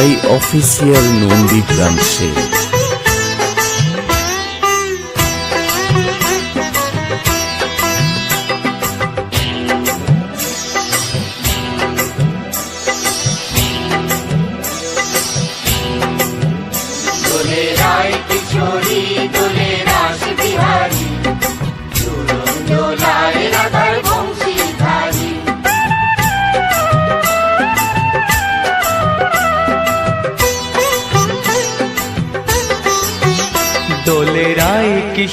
I official Nandigram say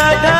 da da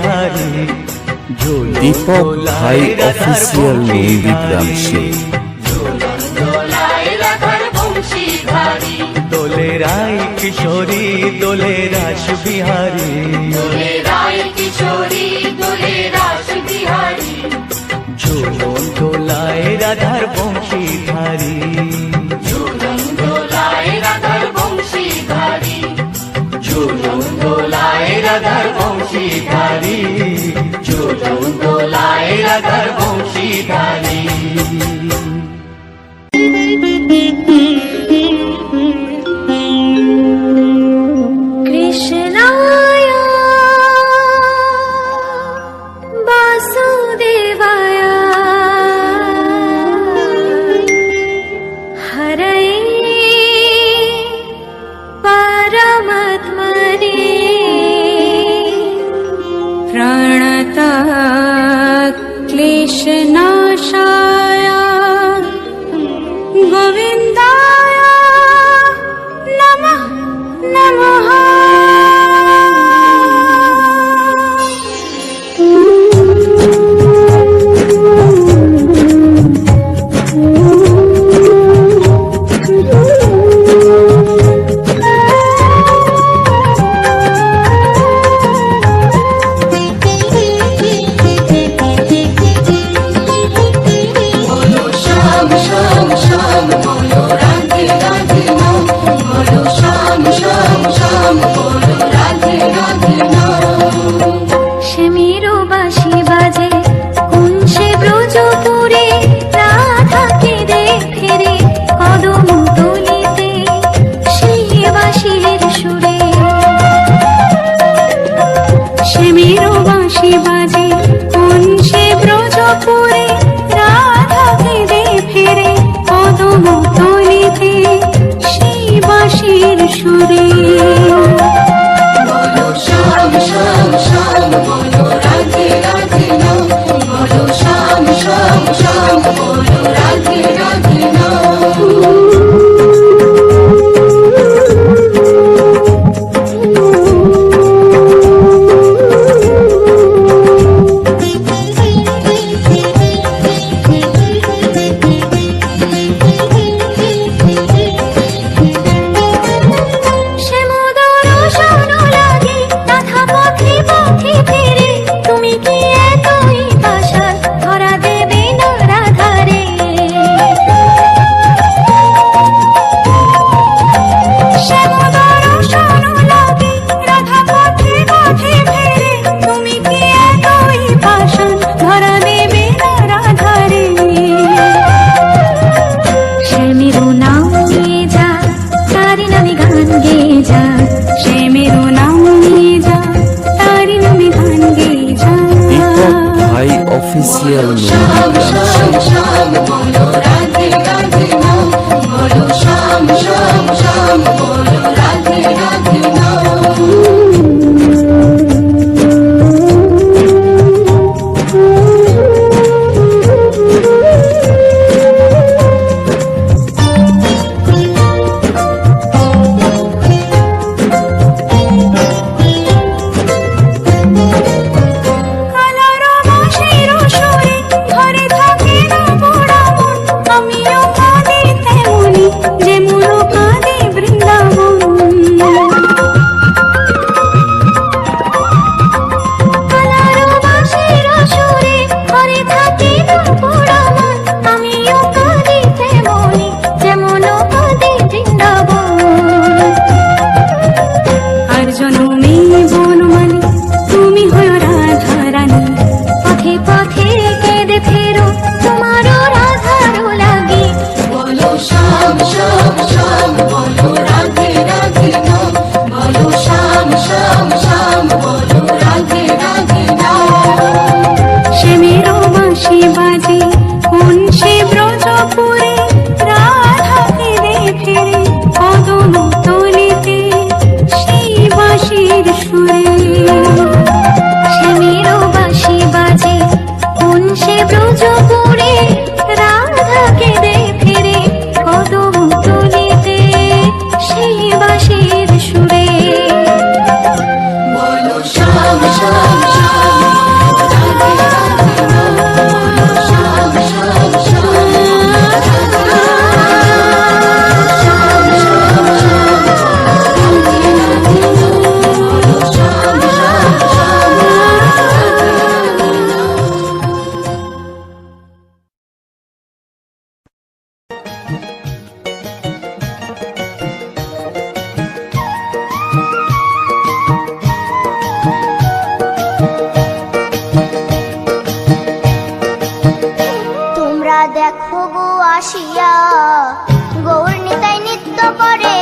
प्यारी दीपक भाई official में विक्रम सिंह দোলে রায় কিশোরী দোলে রাস বিহারী দোলে রায় কিশোরী দোলে রাস বিহারী ঝুমন দোলায় রাধার বংশী ধারী ধারী চোদন দোলায় রাধার বংশীধারী oficial. Né? তোমরা দেখো গো আসিয়া গৌর নিতাই নৃত্য করে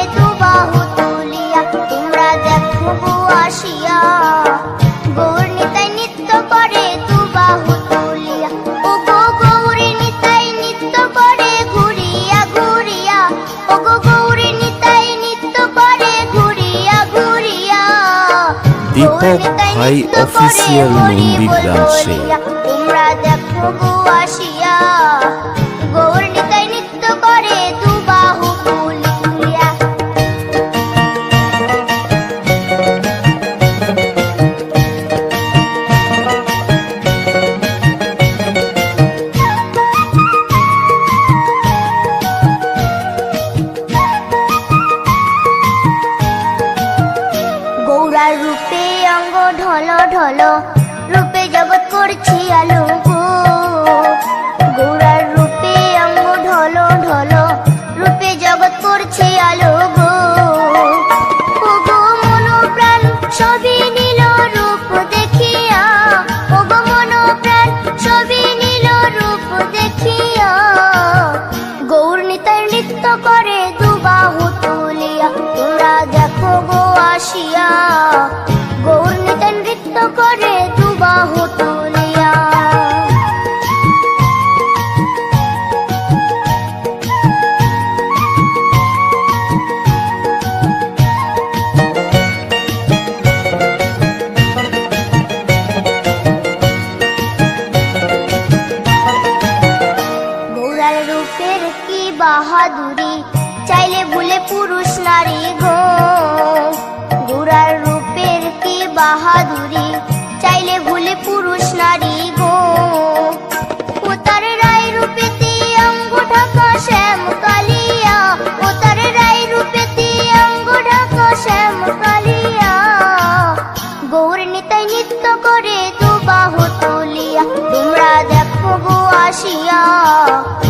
হক ভাই অফিসিয়াল নন্দী ব্রাঞ্চে তোমরা দেখো আসিয়া 行哟、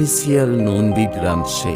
অফিসিয়াল নন্দীগ্রাম সে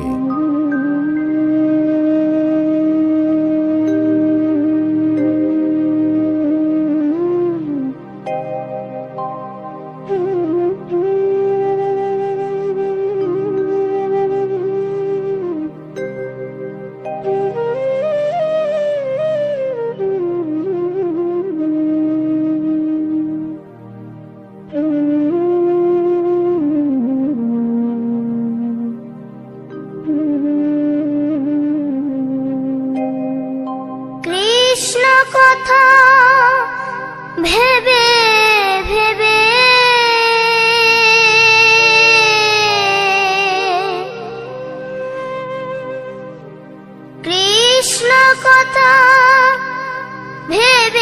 কথা ভেবে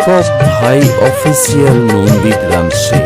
হিপহপ ভাই অফিসিয়াল নন্দীগ্রাম সে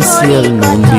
羡慕。